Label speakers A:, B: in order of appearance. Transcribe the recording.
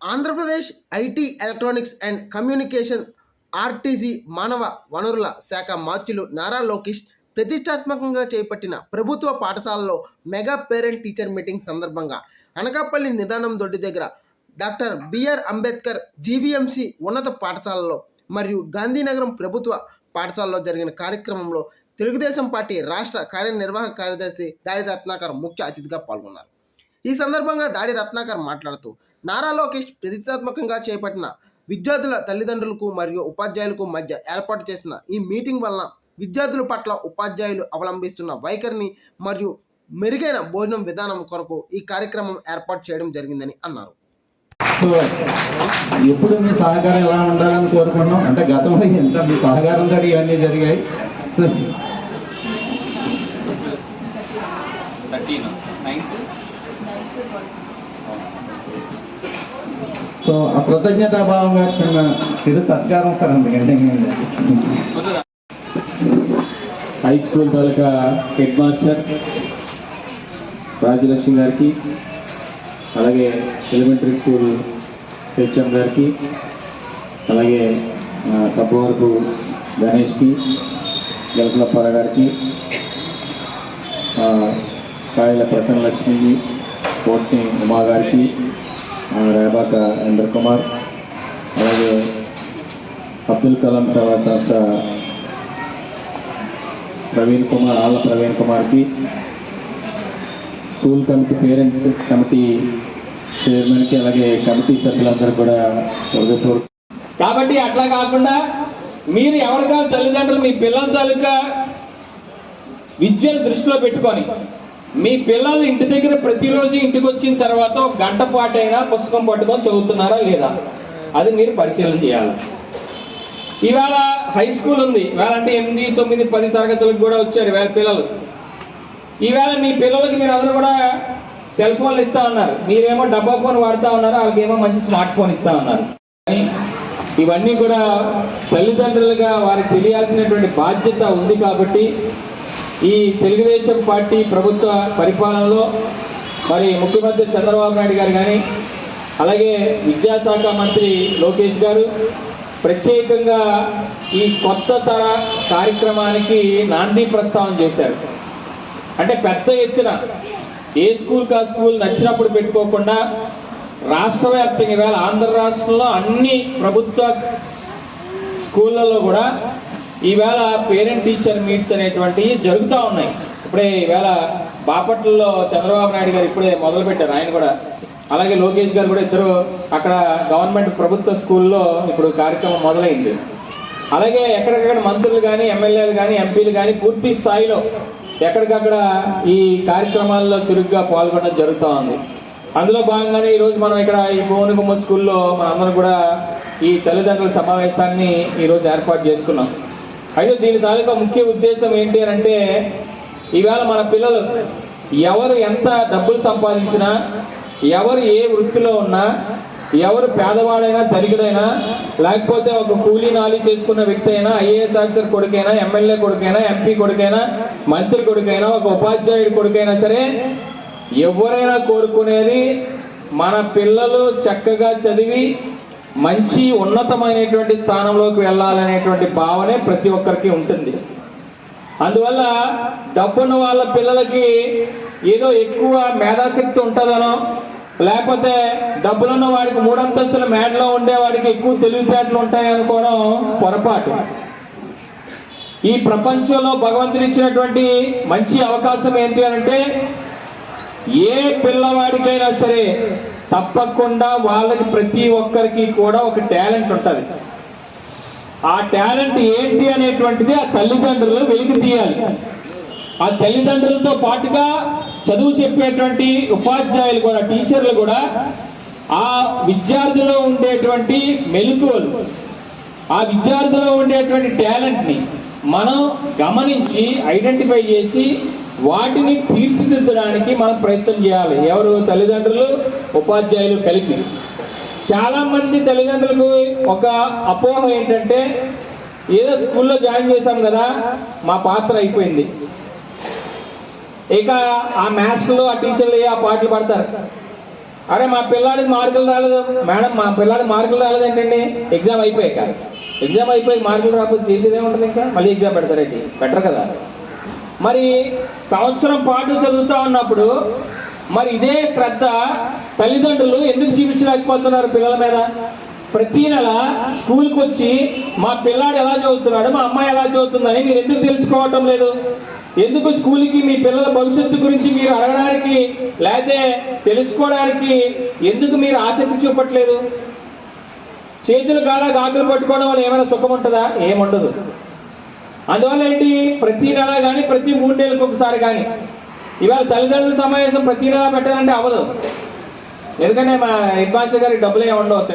A: Andhra Pradesh IT electronics and communication RTC మానవ వనరుల శాఖ మాత్యులు నారా లోకేష్ ప్రతిష్టాత్మకంగా చేపట్టిన ప్రభుత్వ పాఠశాలలో మెగా పేరెంట్ టీచర్ మీటింగ్ సందర్భంగా అనకాపల్లి నిదానం దొడ్డి దగ్గర డాక్టర్ బిఆర్ అంబేద్కర్ జీవీఎంసీ ఉన్నత పాఠశాలలో మరియు గాంధీనగరం ప్రభుత్వ పాఠశాలలో జరిగిన కార్యక్రమంలో తెలుగుదేశం పార్టీ రాష్ట్ర కార్యనిర్వాహక కార్యదర్శి దాడి రత్నాకర్ ముఖ్య అతిథిగా పాల్గొన్నారు. ఈ సందర్భంగా దాడి రత్నాకర్ మాట్లాడుతూ నారా లోకేష్ ప్రతిష్టాత్మకంగా చేపట్టిన విద్యార్థుల తల్లిదండ్రులకు మరియు ఉపాధ్యాయులకు మధ్య ఏర్పాటు చేసిన ఈ మీటింగ్ వలన విద్యార్థుల పట్ల ఉపాధ్యాయులు అవలంబిస్తున్న వైఖరిని మరియు మెరుగైన భోజనం విధానం కొరకు ఈ కార్యక్రమం ఏర్పాటు చేయడం జరిగిందని అన్నారు.
B: ఎప్పుడు మీ సహకారం ఎలా ఉండాలని కోరుకున్నాం? అంటే గతంలో ఎంత మీ సహకారంతో ఇవన్నీ జరిగాయి?
C: థర్టీన్. నైన్త్.
B: సో ఆ కృతజ్ఞతాభావంగా చిన్న ఇది సత్కారం సార్ అందుకంటే high school taluka head master Rajalakshmi గారికి అలాగే ఎలిమెంటరీ స్కూల్ హెచ్ఎం గారికి అలాగే సబ్ వరకు గణేష్కి గల్పలప్పార గారికి కాయల ప్రసన్న లక్ష్మికి కోట్ని ఉమా గారికి రేబాక ఇంద్ర కుమార్ అలాగే అబ్దుల్ కలాం సేవా సంస్థ ప్రవీణ్ కుమార్ ఆళ్ళ ప్రవీణ్ కుమార్కి స్కూల్ కమిటీ పేరెంట్ కమిటీ చైర్మన్కి అలాగే కమిటీ సభ్యులందరూ కూడా హృదయపూర్వక
C: కాబట్టి అట్లా కాకుండా మీరు ఎవరికా తల్లిదండ్రులు మీ పిల్లల తాలూకా విద్యను దృష్టిలో పెట్టుకొని మీ పిల్లలు ఇంటి దగ్గర ప్రతిరోజు ఇంటికి వచ్చిన తర్వాత ఒక గంట పాటైనా పుస్తకం పట్టుకొని చదువుతున్నారా లేదా? అది మీరు పరిశీలన చేయాలి. ఇవాళ హై స్కూల్ ఉంది. ఇవాళ అంటే ఎనిమిది తొమ్మిది పది తరగతులకు కూడా వచ్చారు ఇవాళ పిల్లలు. ఈవేళ మీ పిల్లలకి మీరు అందరూ కూడా సెల్ ఫోన్లు ఇస్తా ఉన్నారు. మీరేమో డబ్బా ఫోన్ వాడుతా ఉన్నారు వాళ్ళకేమో మంచి స్మార్ట్ ఫోన్ ఇస్తా ఉన్నారు. ఇవన్నీ కూడా తల్లిదండ్రులుగా వారికి తెలియాల్సినటువంటి బాధ్యత ఉంది కాబట్టి ఈ తెలుగుదేశం పార్టీ ప్రభుత్వ పరిపాలనలో మరి ముఖ్యమంత్రి చంద్రబాబు నాయుడు గారు కానీ అలాగే విద్యాశాఖ మంత్రి లోకేష్ గారు ప్రత్యేకంగా ఈ కొత్త తర కార్యక్రమానికి నాంది ప్రస్తావన చేశారు. అంటే పెద్ద ఎత్తున ఏ స్కూల్ కా స్కూల్ నచ్చినప్పుడు పెట్టుకోకుండా రాష్ట్ర వ్యాప్తంగా ఈవేళ ఆంధ్ర రాష్ట్రంలో అన్ని ప్రభుత్వ స్కూళ్ళల్లో కూడా ఈవేళ పేరెంట్ టీచర్ మీట్స్ అనేటువంటివి జరుగుతూ ఉన్నాయి. ఇప్పుడే ఈవేళ బాపట్లలో చంద్రబాబు నాయుడు గారు ఇప్పుడే మొదలు పెట్టారు ఆయన కూడా. అలాగే లోకేష్ గారు కూడా ఇద్దరు అక్కడ గవర్నమెంట్ ప్రభుత్వ స్కూల్లో ఇప్పుడు కార్యక్రమం మొదలైంది. అలాగే ఎక్కడికక్కడ మంత్రులు కానీ ఎమ్మెల్యేలు కానీ ఎంపీలు కానీ పూర్తి స్థాయిలో ఎక్కడికక్కడ ఈ కార్యక్రమాల్లో చురుగ్గా పాల్గొనడం జరుగుతూ ఉంది. అందులో భాగంగానే ఈరోజు మనం ఇక్కడ ఈ భువనగుమ్మ స్కూల్లో మనందరం కూడా ఈ తల్లిదండ్రుల సమావేశాన్ని ఈరోజు ఏర్పాటు చేసుకున్నాం. అయితే దీని తాలూకా ముఖ్య ఉద్దేశం ఏంటి అని అంటే ఈవేళ మన పిల్లలు ఎవరు ఎంత డబ్బులు సంపాదించినా ఎవరు ఏ వృత్తిలో ఉన్నా ఎవరు పేదవాడైనా ధనికుడైనా లేకపోతే ఒక కూలీ నాలి చేసుకున్న వ్యక్తి అయినా ఐఏఎస్ ఆఫీసర్ కొడుకైనా ఎమ్మెల్యే కొడుకైనా ఎంపీ కొడుకైనా మంత్రి కొడుకైనా ఒక ఉపాధ్యాయుడి కొడుకైనా సరే ఎవరైనా కోరుకునేది మన పిల్లలు చక్కగా చదివి మంచి ఉన్నతమైనటువంటి స్థానంలోకి వెళ్ళాలనేటువంటి భావనే ప్రతి ఒక్కరికి ఉంటుంది. అందువల్ల డబ్బున్న వాళ్ళ పిల్లలకి ఏదో ఎక్కువ మేధాశక్తి ఉంటుందనో లేకపోతే డబ్బులున్న వాడికి మూడంతస్తుల మేడలో ఉండే వాడికి ఎక్కువ తెలివితేటలు ఉంటాయనుకోవడం పొరపాటు. ఈ ప్రపంచంలో భగవంతుడు ఇచ్చినటువంటి మంచి అవకాశం ఏంటి అంటే ఏ పిల్లవాడికైనా సరే తప్పకుండా వాళ్ళకి ప్రతి ఒక్కరికి కూడా ఒక టాలెంట్ ఉంటుంది. ఆ టాలెంట్ ఏంటి అనేటువంటిది ఆ తల్లిదండ్రులు వెలికి తీయాలి. ఆ తల్లిదండ్రులతో పాటుగా చదువు చెప్పేటువంటి ఉపాధ్యాయులు కూడా టీచర్లు కూడా ఆ విద్యార్థిలో ఉండేటువంటి మెలకువలు ఆ విద్యార్థిలో ఉండేటువంటి టాలెంట్ని మనం గమనించి ఐడెంటిఫై చేసి వాటిని తీర్చిదిద్దడానికి మనం ప్రయత్నం చేయాలి. ఎవరు తల్లిదండ్రులు? ఉపాధ్యాయులు కలిపి. చాలామంది తల్లిదండ్రులకు ఒక అపోహ ఏంటంటే ఏదో స్కూల్లో జాయిన్ చేశాం కదా మా పాత్ర అయిపోయింది. ఇక ఆ మ్యాథ్స్లో ఆ టీచర్లు ఆ పాటలు పడతారు? అరే మా పిల్లాడికి మార్కులు రాలేదు. మేడం మా పిల్లాడికి మార్కులు రాలేదు ఏంటండి? ఎగ్జామ్ అయిపోయాక. ఎగ్జామ్ అయిపోయి మార్కులు రాకపోతే చేసేదే ఉంటుంది ఇంకా? మళ్ళీ ఎగ్జామ్ పెడతారండి బెటర్ కదా. మరి సంవత్సరం పాటు చదువుతా ఉన్నప్పుడు మరి ఇదే శ్రద్ధ తల్లిదండ్రులు ఎందుకు చూపించలేకపోతున్నారు పిల్లల మీద? ప్రతి నెల స్కూల్కి వచ్చి మా పిల్లాడు ఎలా చదువుతున్నాడు మా అమ్మాయి ఎలా చదువుతుందని మీరు ఎందుకు తెలుసుకోవటం లేదు? ఎందుకు స్కూల్కి మీ పిల్లల భవిష్యత్తు గురించి మీరు అడగడానికి లేకపోతే తెలుసుకోవడానికి ఎందుకు మీరు ఆసక్తి చూపట్లేదు? చేతులు కాలా గాకులు పట్టుకోవడం వల్ల ఏమైనా సుఖం ఉంటుందా? ఏముండదు. అందువల్ల ఏంటి ప్రతి నెల కానీ ప్రతి మూడు నెలలకు ఒకసారి కానీ ఇవాళ తల్లిదండ్రుల సమావేశం ప్రతి నెల పెట్టాలంటే అవ్వదు. ఎందుకంటే మా హెడ్ మాస్టర్ గారికి డబ్బులు ఏమి ఉండవు.